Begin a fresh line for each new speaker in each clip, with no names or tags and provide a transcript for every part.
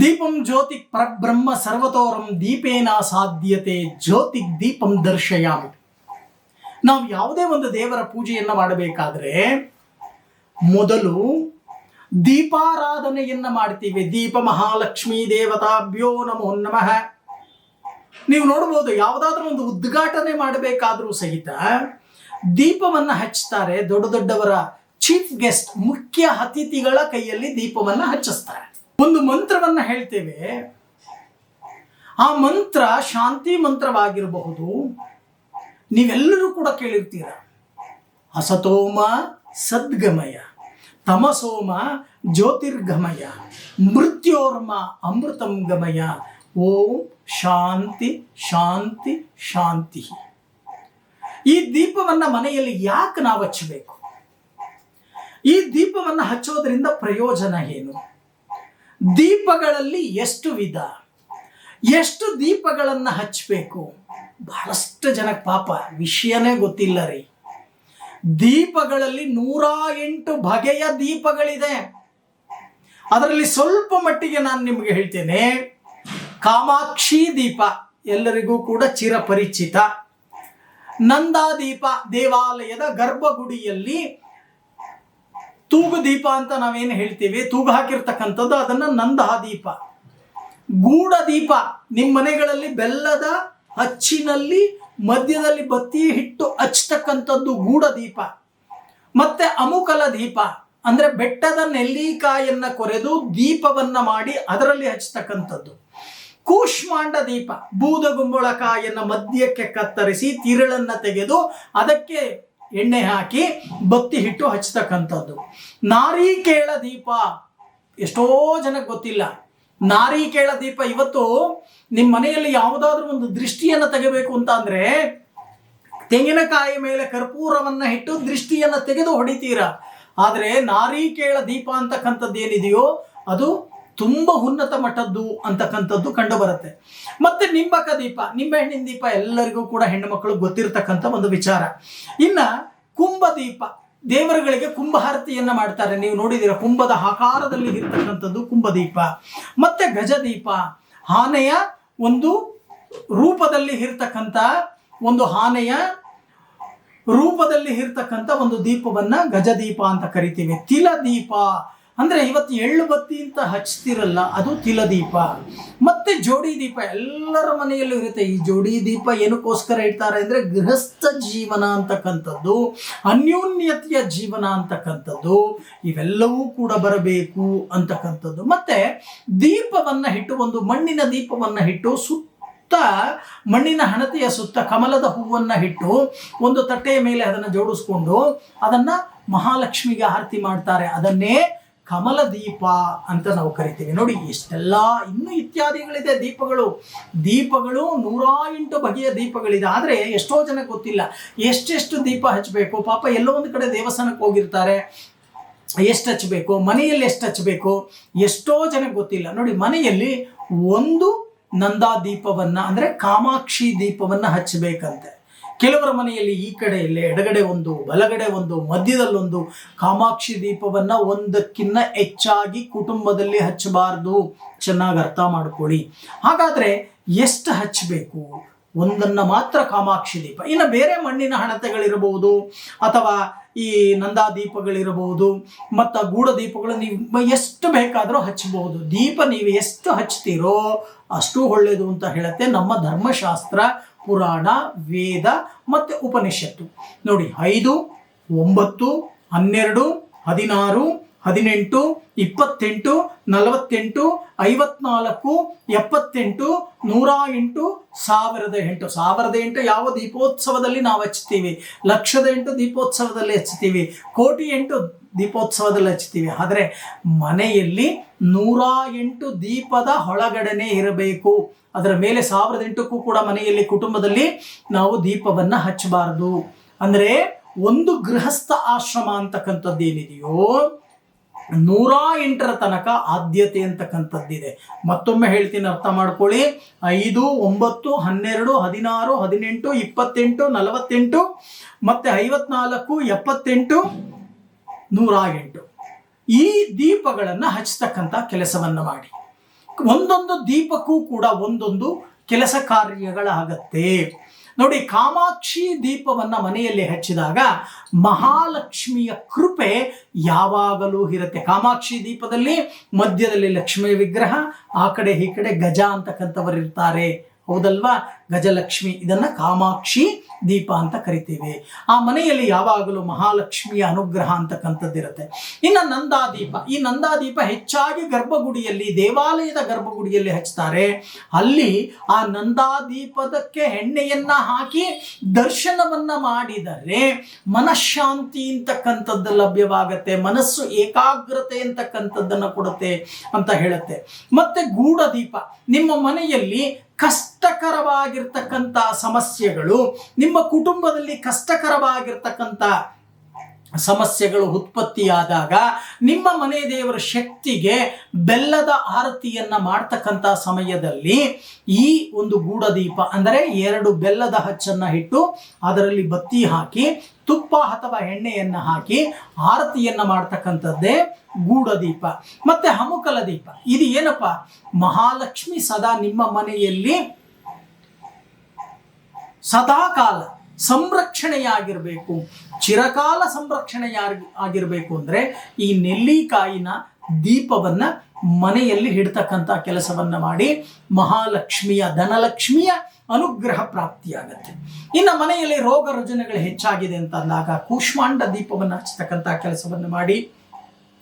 ದೀಪಂ ಜ್ಯೋತಿ ಪರಬ್ರಹ್ಮ ಸರ್ವತೋರಂ ದೀಪೇನ ಸಾಧ್ಯತೆ ಜ್ಯೋತಿ ದೀಪಂ ದರ್ಶಯಾಮಿ. ನಾವು ಯಾವುದೇ ಒಂದು ದೇವರ ಪೂಜೆಯನ್ನು ಮಾಡಬೇಕಾದ್ರೆ ಮೊದಲು ದೀಪಾರಾಧನೆಯನ್ನ ಮಾಡ್ತೀವಿ. ದೀಪ ಮಹಾಲಕ್ಷ್ಮೀ ದೇವತಾಭ್ಯೋ ನಮೋ ನಮಃ. ನೀವು ನೋಡ್ಬೋದು ಯಾವುದಾದ್ರೂ ಒಂದು ಉದ್ಘಾಟನೆ ಮಾಡಬೇಕಾದ್ರೂ ಸಹಿತ ದೀಪವನ್ನ ಹಚ್ತಾರೆ ದೊಡ್ಡ ದೊಡ್ಡವರ ಚೀಫ್ ಗೆಸ್ಟ್ ಮುಖ್ಯ ಅತಿಥಿಗಳ ಕೈಯಲ್ಲಿ ದೀಪವನ್ನ ಹಚ್ಚಿಸ್ತಾರೆ. ಒಂದು ಮಂತ್ರವನ್ನ ಹೇಳ್ತೇವೆ. ಆ ಮಂತ್ರ ಶಾಂತಿ ಮಂತ್ರವಾಗಿರಬಹುದು. ನೀವೆಲ್ಲರೂ ಕೂಡ ಕೇಳಿರ್ತೀರ. ಅಸತೋಮ ಸದ್ಗಮಯ, ತಮಸೋಮ ಜ್ಯೋತಿರ್ಗಮಯ, ಮೃತ್ಯೋರ್ಮ ಅಮೃತಂ ಗಮಯ. ಓಂ ಶಾಂತಿ ಶಾಂತಿ ಶಾಂತಿ. ಈ ದೀಪವನ್ನ ಮನೆಯಲ್ಲಿ ಯಾಕೆ ನಾವು ಹಚ್ಚಬೇಕು ಈ ದೀಪವನ್ನ ಹಚ್ಚೋದ್ರಿಂದ ಪ್ರಯೋಜನ ಏನು? ದೀಪಗಳಲ್ಲಿ ಎಷ್ಟು ವಿಧ? ಎಷ್ಟು ದೀಪಗಳನ್ನು ಹಚ್ಚಬೇಕು ಬಹಳಷ್ಟು ಜನಕ್ಕೆ ಪಾಪ ವಿಷಯನೇ ಗೊತ್ತಿಲ್ಲ ರೀ. ದೀಪಗಳಲ್ಲಿ ನೂರ ಎಂಟು ಬಗೆಯ ದೀಪಗಳಿದೆ. ಅದರಲ್ಲಿ ಸ್ವಲ್ಪ ಮಟ್ಟಿಗೆ ನಾನು ನಿಮಗೆ ಹೇಳ್ತೇನೆ. ಕಾಮಾಕ್ಷಿ ದೀಪ ಎಲ್ಲರಿಗೂ ಕೂಡ ಚಿರಪರಿಚಿತ. ನಂದಾದೀಪ ದೇವಾಲಯದ ಗರ್ಭಗುಡಿಯಲ್ಲಿ ತೂಗು ದೀಪ ಅಂತ ನಾವೇನು ಹೇಳ್ತೀವಿ? ತೂಗು ಹಾಕಿರ್ತಕ್ಕಂಥದ್ದು ಅದನ್ನ ನಂದಹ ದೀಪ. ಗೂಡ ದೀಪ. ನಿಮ್ಮ ಮನೆಗಳಲ್ಲಿ ಬೆಲ್ಲದ ಹಚ್ಚಿನಲ್ಲಿ ಮಧ್ಯದಲ್ಲಿ ಬತ್ತಿ ಹಿಟ್ಟು ಹಚ್ಚತಕ್ಕಂಥದ್ದು ಗೂಡ ದೀಪ. ಮತ್ತೆ ಅಮುಕಲ ದೀಪ. ಅಂದ್ರೆ ಬೆಟ್ಟದ ನೆಲ್ಲಿಕಾಯನ್ನ ಕೊರೆದು ದೀಪವನ್ನ ಮಾಡಿ ಅದರಲ್ಲಿ ಹಚ್ಚತಕ್ಕಂಥದ್ದು ಕೂಷ್ಮಾಂಡ ದೀಪ. ಬೂದಗುಂಬಳಕಾಯನ್ನು ಮಧ್ಯಕ್ಕೆ ಕತ್ತರಿಸಿ ತಿರುಳನ್ನು ತೆಗೆದು ಅದಕ್ಕೆ ಎಣ್ಣೆ ಹಾಕಿ ಬತ್ತಿ ಹಿಟ್ಟು ಹಚ್ಚತಕ್ಕಂಥದ್ದು ನಾರಿಕೇಳ ದೀಪ. ಎಷ್ಟೋ ಜನಕ್ಕೆ ಗೊತ್ತಿಲ್ಲ. ನಾರಿಕೇಳ ದೀಪ ಇವತ್ತು ನಿಮ್ಮ ಮನೆಯಲ್ಲಿ ಯಾವುದಾದ್ರೂ ಒಂದು ದೃಷ್ಟಿಯನ್ನು ತೆಗೆಬೇಕು ಅಂತ ಅಂದ್ರೆ ತೆಂಗಿನಕಾಯಿ ಮೇಲೆ ಕರ್ಪೂರವನ್ನ ಇಟ್ಟು ದೃಷ್ಟಿಯನ್ನು ತೆಗೆದು ಹೊಡಿತೀರ? ಆದರೆ ನಾರಿಕೇಳ ದೀಪ ಅಂತಕ್ಕಂಥದ್ದು ಏನಿದೆಯೋ ಅದು ತುಂಬ ಉನ್ನತ ಮಟ್ಟದ್ದು ಅಂತಕ್ಕಂಥದ್ದು ಕಂಡು ಬರುತ್ತೆ. ಮತ್ತೆ ನಿಂಬಕ ದೀಪ, ನಿಂಬೆಹಣ್ಣಿನ ದೀಪ ಎಲ್ಲರಿಗೂ ಕೂಡ ಹೆಣ್ಣು ಮಕ್ಕಳು ಗೊತ್ತಿರತಕ್ಕಂಥ ಒಂದು ವಿಚಾರ. ಇನ್ನ ಕುಂಭ ದೀಪ, ದೇವರುಗಳಿಗೆ ಕುಂಭಾರತಿಯನ್ನ ಮಾಡ್ತಾರೆ. ನೀವು ನೋಡಿದೀರ ಕುಂಭದ ಆಕಾರದಲ್ಲಿ ಇರ್ತಕ್ಕಂಥದ್ದು ಕುಂಭದೀಪ ಮತ್ತೆ ಗಜದೀಪ ಆನೆಯ ಒಂದು ರೂಪದಲ್ಲಿ ಇರ್ತಕ್ಕಂಥ ಒಂದು ಆನೆಯ ರೂಪದಲ್ಲಿ ಇರ್ತಕ್ಕಂಥ ಒಂದು ದೀಪವನ್ನ ಗಜದೀಪ ಅಂತ ಕರಿತೀವಿ. ತಿಲದೀಪ ಅಂದ್ರೆ ಇವತ್ತು ಎಳ್ಳು ಬತ್ತಿ ಅಂತ ಹಚ್ತಿರಲ್ಲ, ಅದು ತಿಲದೀಪ ಮತ್ತೆ ಜೋಡಿ ದೀಪ, ಎಲ್ಲರ ಮನೆಯಲ್ಲೂ ಇರುತ್ತೆ. ಈ ಜೋಡಿ ದೀಪ ಏನಕ್ಕೋಸ್ಕರ ಇಡ್ತಾರೆ ಅಂದ್ರೆ ಗೃಹಸ್ಥ ಜೀವನ ಅಂತಕ್ಕಂಥದ್ದು, ಅನ್ಯೋನ್ಯತೆಯ ಜೀವನ ಅಂತಕ್ಕಂಥದ್ದು, ಇವೆಲ್ಲವೂ ಕೂಡ ಬರಬೇಕು ಅಂತಕ್ಕಂಥದ್ದು. ಮತ್ತೆ ದೀಪವನ್ನು ಇಟ್ಟು ಒಂದು ಮಣ್ಣಿನ ದೀಪವನ್ನು ಇಟ್ಟು ಸುತ್ತ ಮಣ್ಣಿನ ಹಣತೆಯ ಸುತ್ತ ಕಮಲದ ಹೂವನ್ನ ಇಟ್ಟು ಒಂದು ತಟ್ಟೆಯ ಮೇಲೆ ಅದನ್ನು ಜೋಡಿಸ್ಕೊಂಡು ಅದನ್ನ ಮಹಾಲಕ್ಷ್ಮಿಗೆ ಆರತಿ ಮಾಡ್ತಾರೆ. ಅದನ್ನೇ ಕಮಲ ದೀಪ ಅಂತ ನಾವು ಕರಿತೀವಿ. ನೋಡಿ, ಇಷ್ಟೆಲ್ಲ ಇನ್ನೂ ಇತ್ಯಾದಿಗಳಿದೆ ದೀಪಗಳು. ದೀಪಗಳು ನೂರ ಎಂಟು ಬಗೆಯ ದೀಪಗಳಿದೆ. ಆದರೆ ಎಷ್ಟೋ ಜನ ಗೊತ್ತಿಲ್ಲ. ಎಷ್ಟೆಷ್ಟು ದೀಪ ಹಚ್ಚಬೇಕು ಪಾಪ ಎಲ್ಲೋ ಒಂದು ಕಡೆ ದೇವಸ್ಥಾನಕ್ಕೆ ಹೋಗಿರ್ತಾರೆ. ಎಷ್ಟು ಹಚ್ಚಬೇಕು ಮನೆಯಲ್ಲಿ ಎಷ್ಟು ಹಚ್ಚಬೇಕು ಎಷ್ಟೋ ಜನಕ್ಕೆ ಗೊತ್ತಿಲ್ಲ. ನೋಡಿ, ಮನೆಯಲ್ಲಿ ಒಂದು ನಂದಾ ದೀಪವನ್ನು ಅಂದರೆ ಕಾಮಾಕ್ಷಿ ದೀಪವನ್ನು ಹಚ್ಚಬೇಕಂತೆ ಕೆಲವರ ಮನೆಯಲ್ಲಿ ಈ ಕಡೆಯಲ್ಲಿ ಎಡಗಡೆ ಒಂದು, ಬಲಗಡೆ ಒಂದು, ಮಧ್ಯದಲ್ಲೊಂದು ಕಾಮಾಕ್ಷಿ ದೀಪವನ್ನ ಒಂದಕ್ಕಿನ್ನ ಹೆಚ್ಚಾಗಿ ಕುಟುಂಬದಲ್ಲಿ ಹಚ್ಚಬಾರದು. ಚೆನ್ನಾಗಿ ಅರ್ಥ ಮಾಡ್ಕೊಳ್ಳಿ. ಹಾಗಾದ್ರೆ ಎಷ್ಟು ಹಚ್ಚಬೇಕು ಒಂದನ್ನ ಮಾತ್ರ ಕಾಮಾಕ್ಷಿ ದೀಪ. ಇನ್ನು ಬೇರೆ ಮಣ್ಣಿನ ಹಣತೆಗಳಿರಬಹುದು, ಅಥವಾ ಈ ನಂದಾ ದೀಪಗಳಿರಬಹುದು, ಮತ್ತು ಗೂಢ ದೀಪಗಳು ನೀವು ಎಷ್ಟು ಬೇಕಾದರೂ ಹಚ್ಚಬಹುದು ದೀಪ ನೀವು ಎಷ್ಟು ಹಚ್ತೀರೋ ಅಷ್ಟು ಒಳ್ಳೆಯದು ಅಂತ ಹೇಳುತ್ತೆ ನಮ್ಮ ಧರ್ಮಶಾಸ್ತ್ರ. ಪುರಾಣ ವೇದ ಮತ್ತು ಉಪನಿಷತ್ತು. ನೋಡಿ ಐದು ಒಂಬತ್ತು ಹನ್ನೆರಡು ಹದಿನಾರು ಹದಿನೆಂಟು, ಇಪ್ಪತ್ತೆಂಟು, ನಲವತ್ತೆಂಟು, ಐವತ್ನಾಲ್ಕು, ಎಪ್ಪತ್ತೆಂಟು, ನೂರ ಎಂಟು, ಸಾವಿರದ ಎಂಟು. ಸಾವಿರದ ಎಂಟು ಯಾವ ದೀಪೋತ್ಸವದಲ್ಲಿ ನಾವು ಹಚ್ತೀವಿ ಲಕ್ಷದ ಎಂಟು ದೀಪೋತ್ಸವದಲ್ಲಿ ಹಚ್ತೀವಿ ಕೋಟಿ ಎಂಟು ದೀಪೋತ್ಸವದಲ್ಲಿ ಹಚ್ತೀವಿ ಆದರೆ ಮನೆಯಲ್ಲಿ ನೂರ ಎಂಟು ದೀಪದ ಒಳಗಡೆನೆ ಇರಬೇಕು. ಅದರ ಮೇಲೆ ಸಾವಿರದ ಎಂಟಕ್ಕೂ ಕೂಡ ಮನೆಯಲ್ಲಿ, ಕುಟುಂಬದಲ್ಲಿ ನಾವು ದೀಪವನ್ನು ಹಚ್ಚಬಾರದು. ಅಂದರೆ ಒಂದು ಗೃಹಸ್ಥ ಆಶ್ರಮ ಅಂತಕ್ಕಂಥದ್ದು ಏನಿದೆಯೋ ನೂರ ಎಂಟರ ತನಕ ಆದ್ಯತೆ ಅಂತಕ್ಕಂಥದ್ದಿದೆ. ಮತ್ತೊಮ್ಮೆ ಹೇಳ್ತೀನಿ, ಅರ್ಥ ಮಾಡ್ಕೊಳ್ಳಿ. ಐದು, ಒಂಬತ್ತು, ಹನ್ನೆರಡು, ಹದಿನಾರು, ಹದಿನೆಂಟು, ಇಪ್ಪತ್ತೆಂಟು, ನಲವತ್ತೆಂಟು, ಮತ್ತೆ ಐವತ್ನಾಲ್ಕು, ಎಪ್ಪತ್ತೆಂಟು, ನೂರ ಎಂಟು. ಈ ದೀಪಗಳನ್ನು ಹಚ್ಚತಕ್ಕಂಥ ಕೆಲಸವನ್ನು ಮಾಡಿ. ಒಂದೊಂದು ದೀಪಕ್ಕೂ ಕೂಡ ಒಂದೊಂದು ಕೆಲಸ ಕಾರ್ಯಗಳಾಗತ್ತೆ. ನೋಡಿ, ಕಾಮಾಕ್ಷಿ ದೀಪವನ್ನ ಮನೆಯಲ್ಲಿ ಹಚ್ಚಿದಾಗ ಮಹಾಲಕ್ಷ್ಮಿಯ ಕೃಪೆ ಯಾವಾಗಲೂ ಇರುತ್ತೆ. ಕಾಮಾಕ್ಷಿ ದೀಪದಲ್ಲಿ ಮಧ್ಯದಲ್ಲಿ ಲಕ್ಷ್ಮೀ ವಿಗ್ರಹ, ಆ ಕಡೆ ಈ ಕಡೆ ಗಜ ಅಂತಕ್ಕಂಥವರು ಇರ್ತಾರೆ ಹೌದಲ್ವಾ? ಗಜಲಕ್ಷ್ಮಿ. ಇದನ್ನ ಕಾಮಾಕ್ಷಿ ದೀಪ ಅಂತ ಕರಿತೀವಿ. ಆ ಮನೆಯಲ್ಲಿ ಯಾವಾಗಲೂ ಮಹಾಲಕ್ಷ್ಮಿಯ ಅನುಗ್ರಹ ಅಂತಕ್ಕಂಥದ್ದಿರುತ್ತೆ. ಇನ್ನು ನಂದಾದೀಪ ಈ ನಂದಾದೀಪ ಹೆಚ್ಚಾಗಿ ಗರ್ಭಗುಡಿಯಲ್ಲಿ, ದೇವಾಲಯದ ಗರ್ಭಗುಡಿಯಲ್ಲಿ ಹಚ್ತಾರೆ. ಅಲ್ಲಿ ಆ ನಂದಾದೀಪದಕ್ಕೆ ಎಣ್ಣೆಯನ್ನ ಹಾಕಿ ದರ್ಶನವನ್ನ ಮಾಡಿದರೆ ಮನಃಶಾಂತಿ ಅಂತಕ್ಕಂಥದ್ದು ಲಭ್ಯವಾಗತ್ತೆ. ಮನಸ್ಸು ಏಕಾಗ್ರತೆ ಅಂತಕ್ಕಂಥದ್ದನ್ನು ಕೊಡುತ್ತೆ ಅಂತ ಹೇಳುತ್ತೆ. ಮತ್ತೆ ಗೂಢದೀಪ. ನಿಮ್ಮ ಮನೆಯಲ್ಲಿ ಕಷ್ಟಕರವಾಗಿರ್ತಕ್ಕಂಥ ಸಮಸ್ಯೆಗಳು ನಿಮ್ಮ ಕುಟುಂಬದಲ್ಲಿ ಕಷ್ಟಕರವಾಗಿರ್ತಕ್ಕಂಥ ಸಮಸ್ಯೆಗಳು ಉತ್ಪತ್ತಿಯಾದಾಗ ನಿಮ್ಮ ಮನೆ ದೇವರ ಶಕ್ತಿಗೆ ಬೆಲ್ಲದ ಆರತಿಯನ್ನ ಮಾಡ್ತಕ್ಕಂಥ ಸಮಯದಲ್ಲಿ ಈ ಒಂದು ಗೂಢದೀಪ ಅಂದರೆ ಎರಡು ಬೆಲ್ಲದ ಹಚ್ಚನ್ನ ಇಟ್ಟು ಅದರಲ್ಲಿ ಬತ್ತಿ ಹಾಕಿ, ತುಪ್ಪ ಅಥವಾ ಎಣ್ಣೆಯನ್ನು ಹಾಕಿ ಆರತಿಯನ್ನ ಮಾಡ್ತಕ್ಕಂಥದ್ದೇ ಗೂಢದೀಪ ಮತ್ತೆ ಹಮುಕಲ ದೀಪ. ಇದು ಏನಪ್ಪ? ಮಹಾಲಕ್ಷ್ಮಿ ಸದಾ ನಿಮ್ಮ ಮನೆಯಲ್ಲಿ ಸದಾಕಾಲ. ಸಂರಕ್ಷಣೆಯಾಗಿರಬೇಕು. ಚಿರಕಾಲ ಸಂರಕ್ಷಣೆಯಾಗಿ ಆಗಿರಬೇಕು ಅಂದರೆ ಈ ನೆಲ್ಲಿಕಾಯಿನ ದೀಪವನ್ನ ಮನೆಯಲ್ಲಿ ಹಿಡ್ತಕ್ಕಂಥ ಕೆಲಸವನ್ನ ಮಾಡಿ ಮಹಾಲಕ್ಷ್ಮಿಯ, ಧನಲಕ್ಷ್ಮಿಯ ಅನುಗ್ರಹ ಪ್ರಾಪ್ತಿಯಾಗತ್ತೆ. ಇನ್ನು ಮನೆಯಲ್ಲಿ ರೋಗ ರುಜಿನಗಳು ಹೆಚ್ಚಾಗಿದೆ ಅಂತ ಅಂದಾಗ ಕೂಷ್ಮಾಂಡ ದೀಪವನ್ನು ಹಚ್ಚತಕ್ಕಂಥ ಕೆಲಸವನ್ನು ಮಾಡಿ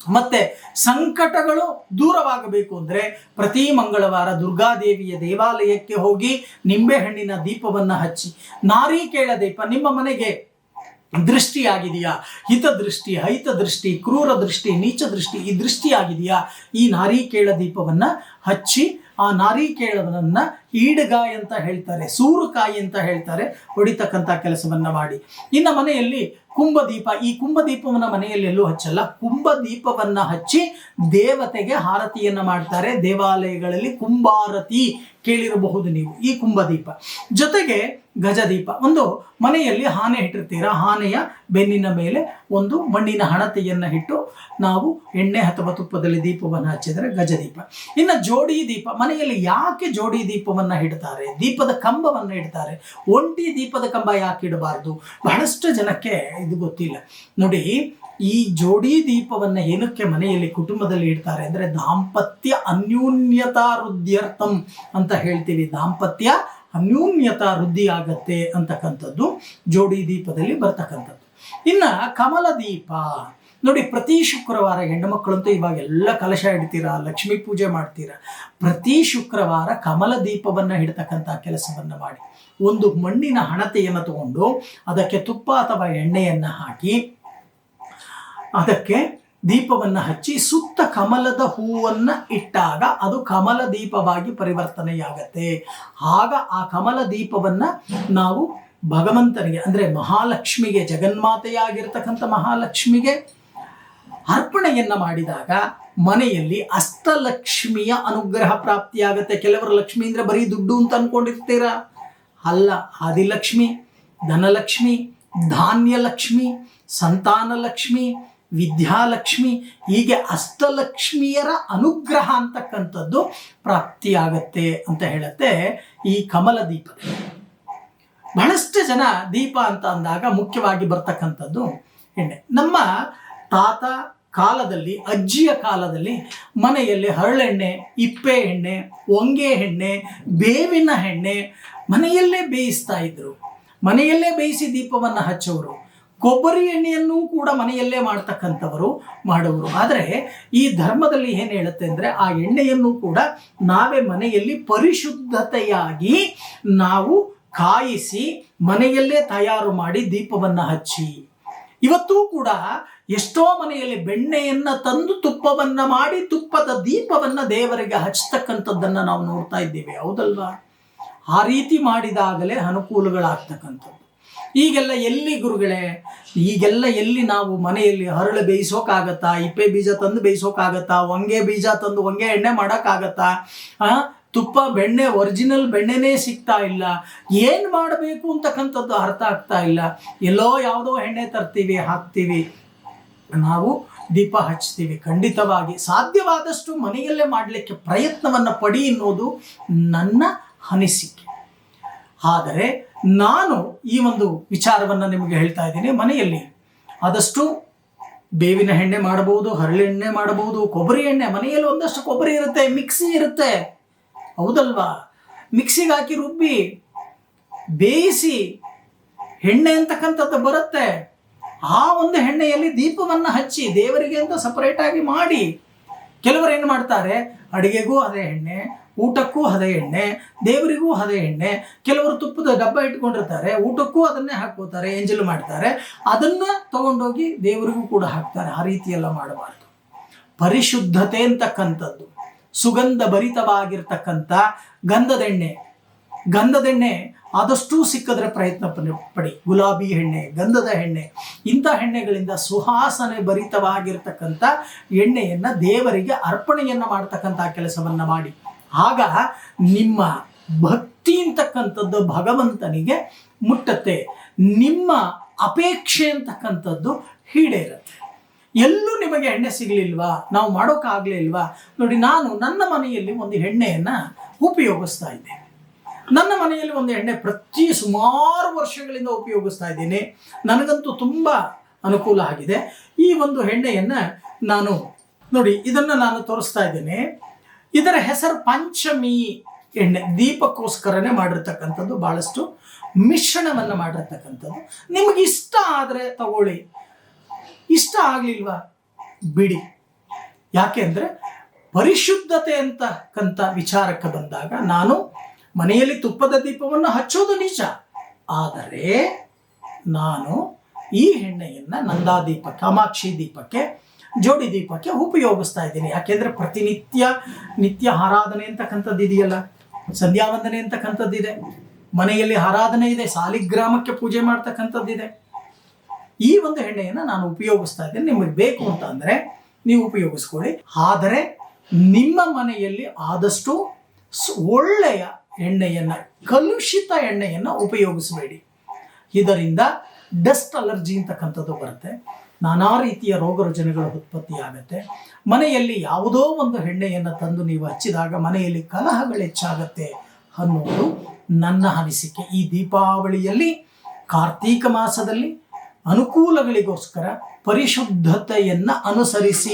ಮತ್ತೆ ಸಂಕಟಗಳು ದೂರವಾಗಬೇಕು ಅಂದರೆ ಪ್ರತಿ ಮಂಗಳವಾರ ದುರ್ಗಾದೇವಿಯ ದೇವಾಲಯಕ್ಕೆ ಹೋಗಿ ನಿಂಬೆಹಣ್ಣಿನ ದೀಪವನ್ನು ಹಚ್ಚಿ. ನಾರಿಕೇಳ ದೀಪ ನಿಮ್ಮ ಮನೆಗೆ ದೃಷ್ಟಿಯಾಗಿದೆಯಾ? ಹಿತದೃಷ್ಟಿ ಹೈತ ದೃಷ್ಟಿ ಕ್ರೂರ ದೃಷ್ಟಿ ನೀಚ ದೃಷ್ಟಿ ಈ ದೃಷ್ಟಿಯಾಗಿದೆಯಾ? ಈ ನಾರಿಕೇಳ ದೀಪವನ್ನು ಹಚ್ಚಿ, ಆ ನಾರಿಕೇಳವನ್ನ ಈಡುಗಾಯಿ ಅಂತ ಹೇಳ್ತಾರೆ, ಸೂರುಕಾಯಿ ಅಂತ ಹೇಳ್ತಾರೆ ಹೊಡಿತಕ್ಕಂಥ ಕೆಲಸವನ್ನ ಮಾಡಿ. ಇನ್ನು ಮನೆಯಲ್ಲಿ ಕುಂಭದೀಪ, ಈ ಕುಂಭದೀಪವನ್ನ ಮನೆಯಲ್ಲಿ ಎಲ್ಲೂ ಹಚ್ಚಲ್ಲ. ಕುಂಭದೀಪವನ್ನ ಹಚ್ಚಿ ದೇವತೆಗೆ ಹಾರತಿಯನ್ನ ಮಾಡ್ತಾರೆ. ದೇವಾಲಯಗಳಲ್ಲಿ ಕುಂಭಾರತಿ ಕೇಳಿರಬಹುದು ನೀವು, ಈ ಕುಂಭದೀಪ. ಜೊತೆಗೆ ಗಜದೀಪ, ಒಂದು ಮನೆಯಲ್ಲಿ ಆನೆ ಇಟ್ಟಿರ್ತೀರ? ಆನೆಯ ಬೆನ್ನಿನ ಮೇಲೆ ಒಂದು ಮಣ್ಣಿನ ಹಣತೆಯನ್ನು ಇಟ್ಟು ನಾವು ಎಣ್ಣೆ ಅಥವಾ ತುಪ್ಪದಲ್ಲಿ ದೀಪವನ್ನು ಹಚ್ಚಿದರೆ ಗಜದೀಪ. ಇನ್ನು ಜೋಡಿ ದೀಪ, ಮನೆಯಲ್ಲಿ ಯಾಕೆ ಜೋಡಿ ದೀಪವನ್ನು ಇಡ್ತಾರೆ, ದೀಪದ ಕಂಬವನ್ನು ಇಡ್ತಾರೆ. ಒಂಟಿ ದೀಪದ ಕಂಬ ಯಾಕೆ ಇಡಬಾರ್ದು? ಬಹಳಷ್ಟು ಜನಕ್ಕೆ ಇದು ಗೊತ್ತಿಲ್ಲ. ನೋಡಿ, ಈ ಜೋಡಿ ದೀಪವನ್ನ ಏನಕ್ಕೆ ಮನೆಯಲ್ಲಿ, ಕುಟುಂಬದಲ್ಲಿ ಇಡ್ತಾರೆ ಅಂದ್ರೆ ದಾಂಪತ್ಯ ಅನ್ಯೂನ್ಯತಾ ವೃದ್ಧಿಯರ್ಥಂ ಅಂತ ಹೇಳ್ತೀವಿ. ದಾಂಪತ್ಯ ಅನ್ಯೂನ್ಯತಾ ವೃದ್ಧಿ ಆಗತ್ತೆ ಅಂತಕ್ಕಂಥದ್ದು ಜೋಡಿ ದೀಪದಲ್ಲಿ ಬರ್ತಕ್ಕಂಥದ್ದು. ಇನ್ನ ಕಮಲ ದೀಪ ನೋಡಿ, ಪ್ರತಿ ಶುಕ್ರವಾರ ಹೆಣ್ಣು ಮಕ್ಕಳಂತೂ ಇವಾಗ ಎಲ್ಲ ಕಲಶ ಇಡ್ತೀರಾ ಲಕ್ಷ್ಮೀ ಪೂಜೆ ಮಾಡ್ತೀರಾ? ಪ್ರತಿ ಶುಕ್ರವಾರ ಕಮಲ ದೀಪವನ್ನ ಹಿಡ್ತಕ್ಕಂಥ ಕೆಲಸವನ್ನು ಮಾಡಿ. ಒಂದು ಮಣ್ಣಿನ ಹಣತೆಯನ್ನು ತಗೊಂಡು ಅದಕ್ಕೆ ತುಪ್ಪ ಅಥವಾ ಎಣ್ಣೆಯನ್ನ ಹಾಕಿ, ಅದಕ್ಕೆ ದೀಪವನ್ನು ಹಚ್ಚಿ ಸುತ್ತ ಕಮಲದ ಹೂವನ್ನ ಇಟ್ಟಾಗ ಅದು ಕಮಲ ದೀಪವಾಗಿ ಪರಿವರ್ತನೆಯಾಗತ್ತೆ. ಆಗ ಆ ಕಮಲ ದೀಪವನ್ನ ನಾವು ಭಗವಂತನಿಗೆ, ಅಂದ್ರೆ ಮಹಾಲಕ್ಷ್ಮಿಗೆ, ಜಗನ್ಮಾತೆಯಾಗಿರ್ತಕ್ಕಂಥ ಮಹಾಲಕ್ಷ್ಮಿಗೆ ಅರ್ಪಣೆಯನ್ನ ಮಾಡಿದಾಗ ಮನೆಯಲ್ಲಿ ಅಷ್ಟಲಕ್ಷ್ಮಿಯ ಅನುಗ್ರಹ ಪ್ರಾಪ್ತಿಯಾಗತ್ತೆ. ಕೆಲವರು ಲಕ್ಷ್ಮಿ ಬರೀ ದುಡ್ಡು ಅಂತ ಅನ್ಕೊಂಡಿರ್ತೀರಾ? ಅಲ್ಲ, ಆದಿಲಕ್ಷ್ಮಿ, ಧನಲಕ್ಷ್ಮಿ, ಧಾನ್ಯಲಕ್ಷ್ಮಿ, ಸಂತಾನಲಕ್ಷ್ಮಿ, ವಿದ್ಯಾಲಕ್ಷ್ಮಿ, ಹೀಗೆ ಅಷ್ಟಲಕ್ಷ್ಮಿಯರ ಅನುಗ್ರಹ ಅಂತಕ್ಕಂಥದ್ದು ಪ್ರಾಪ್ತಿಯಾಗತ್ತೆ ಅಂತ ಹೇಳುತ್ತೆ ಈ ಕಮಲ ದೀಪ ಬಹಳಷ್ಟು ಜನ ದೀಪ ಅಂತ ಅಂದಾಗ ಮುಖ್ಯವಾಗಿ ಬರ್ತಕ್ಕಂಥದ್ದು ಎಣ್ಣೆ. ನಮ್ಮ ತಾತ ಕಾಲದಲ್ಲಿ, ಅಜ್ಜಿಯ ಕಾಲದಲ್ಲಿ ಮನೆಯಲ್ಲಿ ಹರಳೆಣ್ಣೆ, ಇಪ್ಪೆ ಎಣ್ಣೆ ಒಂಗೆ ಎಣ್ಣೆ, ಬೇವಿನ ಎಣ್ಣೆ ಮನೆಯಲ್ಲೇ ಬೇಯಿಸ್ತಾ ಇದ್ರು. ಮನೆಯಲ್ಲೇ ಬೇಯಿಸಿ ದೀಪವನ್ನು ಹಚ್ಚೋರು. ಕೊಬ್ಬರಿ ಎಣ್ಣೆಯನ್ನು ಕೂಡ ಮನೆಯಲ್ಲೇ ಮಾಡ್ತಕ್ಕಂಥವರು ಮಾಡುವರು ಆದರೆ ಈ ಧರ್ಮದಲ್ಲಿ ಏನು ಹೇಳುತ್ತೆ ಅಂದರೆ ಆ ಎಣ್ಣೆಯನ್ನು ಕೂಡ ನಾವೇ ಮನೆಯಲ್ಲಿ ಪರಿಶುದ್ಧತೆಯಾಗಿ ನಾವು ಕಾಯಿಸಿ ಮನೆಯಲ್ಲೇ ತಯಾರು ಮಾಡಿ ದೀಪವನ್ನು ಹಚ್ಚಿ. ಇವತ್ತೂ ಕೂಡ ಎಷ್ಟೋ ಮನೆಯಲ್ಲಿ ಬೆಣ್ಣೆಯನ್ನ ತಂದು ತುಪ್ಪವನ್ನ ಮಾಡಿ ತುಪ್ಪದ ದೀಪವನ್ನ ದೇವರಿಗೆ ಹಚ್ಚತಕ್ಕಂಥದ್ದನ್ನ ನಾವು ನೋಡ್ತಾ ಇದ್ದೇವೆ, ಹೌದಲ್ವಾ? ಆ ರೀತಿ ಮಾಡಿದಾಗಲೇ ಅನುಕೂಲಗಳಾಗ್ತಕ್ಕಂಥದ್ದು. ಈಗೆಲ್ಲ ಎಲ್ಲಿ ಗುರುಗಳೇ, ಈಗೆಲ್ಲ ಎಲ್ಲಿ ನಾವು ಮನೆಯಲ್ಲಿ ಹರಳು ಬೇಯಿಸೋಕ್ಕಾಗತ್ತಾ ಇಪ್ಪೆ ಬೀಜ ತಂದು ಬೇಯಿಸೋಕ್ಕಾಗತ್ತಾ ಹೊಂಗೆ ಬೀಜ ತಂದು ಹೊಂಗೆ ಎಣ್ಣೆ ಮಾಡೋಕ್ಕಾಗತ್ತಾ ತುಪ್ಪ, ಬೆಣ್ಣೆ ಒರಿಜಿನಲ್ ಬೆಣ್ಣೆನೇ ಸಿಗ್ತಾ ಇಲ್ಲ. ಏನು ಮಾಡಬೇಕು ಅಂತಕ್ಕಂಥದ್ದು ಅರ್ಥ ಆಗ್ತಾ ಇಲ್ಲ. ಎಲ್ಲೋ ಯಾವುದೋ ಎಣ್ಣೆ ತರ್ತೀವಿ, ಹಾಕ್ತೀವಿ. ನಾವು ದೀಪ ಹಚ್ತೀವಿ. ಖಂಡಿತವಾಗಿ ಸಾಧ್ಯವಾದಷ್ಟು ಮನೆಯಲ್ಲೇ ಮಾಡಲಿಕ್ಕೆ ಪ್ರಯತ್ನವನ್ನು ಪಡಿ ಎನ್ನುವುದು ನನ್ನ ಅನಿಸಿಕೆ. ಆದರೆ ನಾನು ಈ ಒಂದು ವಿಚಾರವನ್ನು ನಿಮಗೆ ಹೇಳ್ತಾ ಇದ್ದೀನಿ ಮನೆಯಲ್ಲಿ. ಆದಷ್ಟು ಬೇವಿನ ಎಣ್ಣೆ ಮಾಡಬಹುದು ಹರಳೆಣ್ಣೆ ಮಾಡಬಹುದು, ಕೊಬ್ಬರಿ ಎಣ್ಣೆ, ಮನೆಯಲ್ಲಿ ಒಂದಷ್ಟು ಕೊಬ್ಬರಿ ಇರುತ್ತೆ, ಮಿಕ್ಸಿ ಇರುತ್ತೆ. ಹೌದಲ್ವಾ? ಮಿಕ್ಸಿಗೆ ಹಾಕಿ ರುಬ್ಬಿ ಬೇಯಿಸಿ ಎಣ್ಣೆ ಅಂತಕ್ಕಂಥದ್ದು ಬರುತ್ತೆ. ಆ ಒಂದು ಎಣ್ಣೆಯಲ್ಲಿ ದೀಪವನ್ನು ಹಚ್ಚಿ ದೇವರಿಗೆ ಅಂತ ಸಪರೇಟಾಗಿ ಮಾಡಿ ಕೆಲವರು ಏನು ಮಾಡ್ತಾರೆ? ಅಡುಗೆಗೂ ಅದೇ ಎಣ್ಣೆ, ಊಟಕ್ಕೂ ಅದೇ ಎಣ್ಣೆ, ದೇವರಿಗೂ ಅದೇ ಎಣ್ಣೆ, ಕೆಲವರು ತುಪ್ಪದ ಡಬ್ಬ ಇಟ್ಕೊಂಡಿರ್ತಾರೆ, ಊಟಕ್ಕೂ ಅದನ್ನೇ ಹಾಕೋತಾರೆ ಎಂಜಲ್ ಮಾಡ್ತಾರೆ, ಅದನ್ನು ತಗೊಂಡೋಗಿ ದೇವರಿಗೂ ಕೂಡ ಹಾಕ್ತಾರೆ. ಆ ರೀತಿಯೆಲ್ಲ ಮಾಡಬಾರ್ದು. ಪರಿಶುದ್ಧತೆ ಅಂತಕ್ಕಂಥದ್ದು ಸುಗಂಧ ಭರಿತವಾಗಿರ್ತಕ್ಕಂಥ ಗಂಧದೆಣ್ಣೆ ಗಂಧದೆಣ್ಣೆ ಆದಷ್ಟು ಸಿಕ್ಕಿದ್ರೆ ಪ್ರಯತ್ನ ಪಡಿ- ಗುಲಾಬಿ ಎಣ್ಣೆ, ಗಂಧದ ಎಣ್ಣೆ, ಇಂಥ ಎಣ್ಣೆಗಳಿಂದ ಸುಹಾಸನೆ ಭರಿತವಾಗಿರ್ತಕ್ಕಂಥ ಎಣ್ಣೆಯನ್ನು ದೇವರಿಗೆ ಅರ್ಪಣೆಯನ್ನು ಮಾಡ್ತಕ್ಕಂಥ ಕೆಲಸವನ್ನು ಮಾಡಿ. ಆಗ ನಿಮ್ಮ ಭಕ್ತಿ ಅಂತಕ್ಕಂಥದ್ದು ಭಗವಂತನಿಗೆ ಮುಟ್ಟತ್ತೆ. ನಿಮ್ಮ ಅಪೇಕ್ಷೆ ಅಂತಕ್ಕಂಥದ್ದು ಈಡೇರುತ್ತೆ. ಎಲ್ಲೂ ನಿಮಗೆ ಎಣ್ಣೆ ಸಿಗಲಿಲ್ವಾ? ನಾವು ಮಾಡೋಕ್ಕಾಗಲಿಲ್ವಾ ನೋಡಿ, ನಾನು ನನ್ನ ಮನೆಯಲ್ಲಿ ಒಂದು ಎಣ್ಣೆಯನ್ನು ಉಪಯೋಗಿಸ್ತಾ ಇದ್ದೇನೆ. ನನ್ನ ಮನೆಯಲ್ಲಿ ಒಂದು ಎಣ್ಣೆ ಪ್ರತಿ ಸುಮಾರು ವರ್ಷಗಳಿಂದ ಉಪಯೋಗಿಸ್ತಾ ಇದ್ದೀನಿ. ನನಗಂತೂ ತುಂಬ ಅನುಕೂಲ ಆಗಿದೆ. ಈ ಒಂದು ಎಣ್ಣೆಯನ್ನು ನಾನು ನೋಡಿ, ಇದನ್ನು ನಾನು ತೋರಿಸ್ತಾ ಇದ್ದೇನೆ. ಇದರ ಹೆಸರು ಪಂಚಮಿ ಎಣ್ಣೆ. ದೀಪಕ್ಕೋಸ್ಕರನೇ ಮಾಡಿರ್ತಕ್ಕಂಥದ್ದು ಭಾಳಷ್ಟು ಮಿಶ್ರಣವನ್ನು ಮಾಡಿರ್ತಕ್ಕಂಥದ್ದು. ನಿಮಗೆ ಇಷ್ಟ ಆದರೆ ತಗೊಳ್ಳಿ. ಇಷ್ಟ ಆಗಲಿಲ್ವಾ? ಬಿಡಿ. ಯಾಕೆ ಅಂದರೆ ಪರಿಶುದ್ಧತೆ ಅಂತಕ್ಕಂಥ ವಿಚಾರಕ್ಕೆ ಬಂದಾಗ ನಾನು ಮನೆಯಲ್ಲಿ ತುಪ್ಪದ ದೀಪವನ್ನು ಹಚ್ಚೋದು ನಿಜ. ಆದರೆ ನಾನು ಈ ಎಣ್ಣೆಯನ್ನು ನಂದಾ ದೀಪ ಕಾಮಾಕ್ಷಿ ದೀಪಕ್ಕೆ, ಜೋಡಿ ದೀಪಕ್ಕೆ ಉಪಯೋಗಿಸ್ತಾ ಇದ್ದೀನಿ. ಯಾಕೆಂದರೆ ಪ್ರತಿನಿತ್ಯ ನಿತ್ಯ ಆರಾಧನೆ ಅಂತಕ್ಕಂಥದ್ದು ಇದೆಯಲ್ಲ. ಸಂಧ್ಯಾ ವಂದನೆ ಅಂತಕ್ಕಂಥದ್ದಿದೆ ಮನೆಯಲ್ಲಿ ಆರಾಧನೆ ಇದೆ. ಸಾಲಿಗ್ರಾಮಕ್ಕೆ ಪೂಜೆ ಮಾಡ್ತಕ್ಕಂಥದ್ದಿದೆ ಈ ಒಂದು ಎಣ್ಣೆಯನ್ನು ನಾನು ಉಪಯೋಗಿಸ್ತಾ ಇದ್ದೇನೆ. ನಿಮಗೆ ಬೇಕು ಅಂತ ಅಂದರೆ ನೀವು ಉಪಯೋಗಿಸ್ಕೊಳ್ಳಿ. ಆದರೆ ನಿಮ್ಮ ಮನೆಯಲ್ಲಿ ಆದಷ್ಟು ಒಳ್ಳೆಯ ಎಣ್ಣೆಯನ್ನು, ಕಲುಷಿತ ಎಣ್ಣೆಯನ್ನು ಉಪಯೋಗಿಸಬೇಡಿ. ಇದರಿಂದ ಡಸ್ಟ್ ಅಲರ್ಜಿ ಅಂತಕ್ಕಂಥದ್ದು ಬರುತ್ತೆ. ನಾನಾ ರೀತಿಯ ರೋಗ ರುಜಿನಗಳು ಉತ್ಪತ್ತಿಯಾಗುತ್ತೆ. ಮನೆಯಲ್ಲಿ ಯಾವುದೋ ಒಂದು ಎಣ್ಣೆಯನ್ನು ತಂದು ನೀವು ಹಚ್ಚಿದಾಗ ಮನೆಯಲ್ಲಿ ಕಲಹಗಳು ಹೆಚ್ಚಾಗತ್ತೆ ಅನ್ನೋದು ನನ್ನ ಅನಿಸಿಕೆ. ಈ ದೀಪಾವಳಿಯಲ್ಲಿ, ಕಾರ್ತೀಕ ಮಾಸದಲ್ಲಿ ಅನುಕೂಲಗಳಿಗೋಸ್ಕರ ಪರಿಶುದ್ಧತೆಯನ್ನು ಅನುಸರಿಸಿ